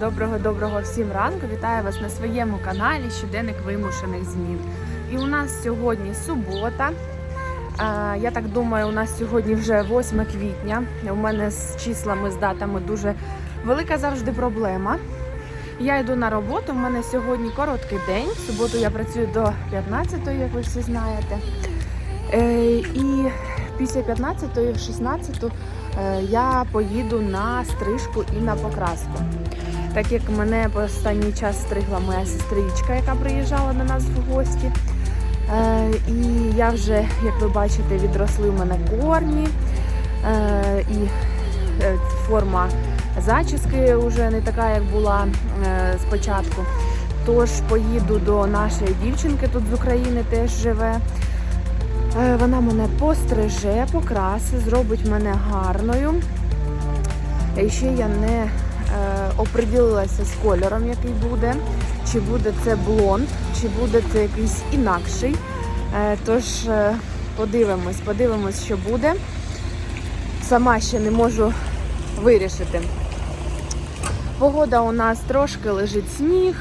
Доброго-доброго всім ранку! Вітаю вас на своєму каналі Щоденник вимушених змін. І у нас сьогодні субота. Я так думаю, у нас сьогодні вже 8 квітня. У мене з числами, з датами дуже велика завжди проблема. Я йду на роботу. У мене сьогодні короткий день. В суботу я працюю до 15-ї, як ви всі знаєте. Е, І після 15-ї, 16-ту е, я поїду на стрижку і на покраску. Так як мене по останній час стригла моя сестричка, яка приїжджала до нас в гості. Е, І я вже, як ви бачите, відросли в мене корні. Е, І е, форма зачіски вже не така, як була спочатку. Тож поїду до нашої дівчинки тут з України теж живе. Вона мене постриже, покрасить, зробить мене гарною. І ще я не оприділилася з кольором, який буде. Чи буде це блонд, чи буде це якийсь інакший. Е, тож е, подивимось, подивимось, що буде. Сама ще не можу вирішити. Погода у нас трошки лежить сніг.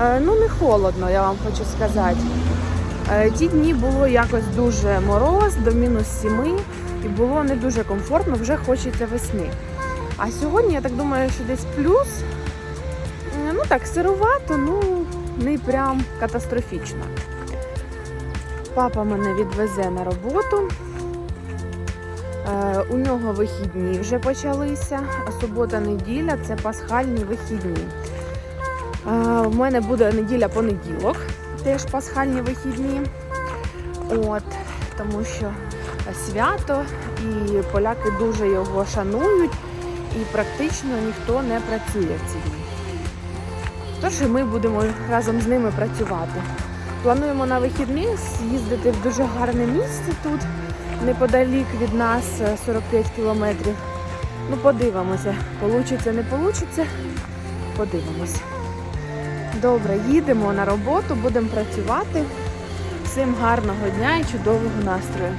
Е, ну, не холодно, я вам хочу сказати. Е, Ті дні було якось дуже мороз, до мінус 7, і було не дуже комфортно, вже хочеться весни. А сьогодні, я так думаю, що десь плюс. Е, Ну так, сирувато, ну не прям катастрофічно. Папа мене відвезе на роботу. Е, У нього вихідні вже почалися. а Субота-неділя це пасхальні вихідні. Е, У мене буде неділя-понеділок, теж пасхальні вихідні. От, тому що свято, і поляки дуже його шанують, і практично ніхто не працює в ці дні. Тож ми будемо разом з ними працювати. Плануємо на вихідні з'їздити в дуже гарне місце тут, неподалік від нас е, 45 кілометрів. Ну, подивимося, получиться, не получиться. Подивимось. Добре, їдемо на роботу, будемо працювати. Всім гарного дня і чудового настрою.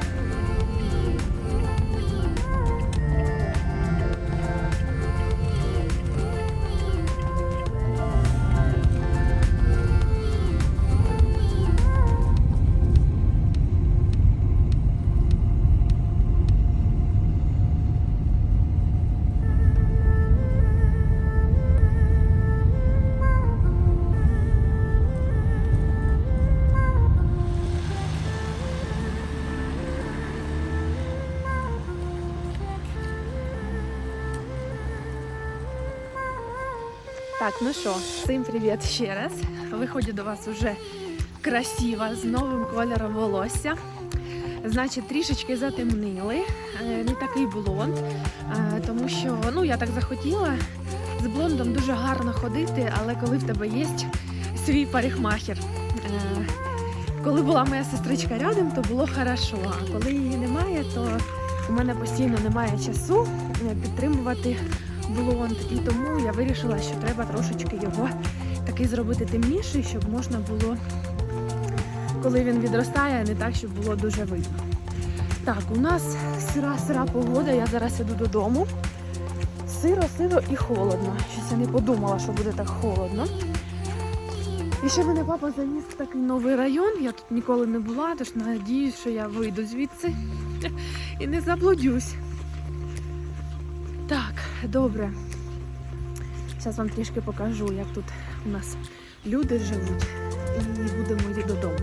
Так, ну що, всім привіт ще раз. Виходжу до вас уже красива з новим кольором волосся. Значить, трішечки затемнили, е, не такий блонд, е, тому що ну я так захотіла. З блондом дуже гарно ходити, але коли в тебе є свій парикмахер. Е, Коли була моя сестричка рядом, то було хорошо. А коли її немає, то у мене постійно немає часу підтримувати блонд. І тому я вирішила, що треба трошечки його такий зробити темніший, щоб можна було, коли він відростає, не так, щоб було дуже видно. Так, у нас сира-сира погода, я зараз іду додому. Сиро, сиро і холодно. Щось я не подумала, що буде так холодно. І ще мене папа заніс в такий новий район. Я тут ніколи не була, тож надіюсь, що я вийду звідси і не заблудюсь. Так, добре. Зараз вам трішки покажу, як тут у нас люди живуть, і будемо йти додому.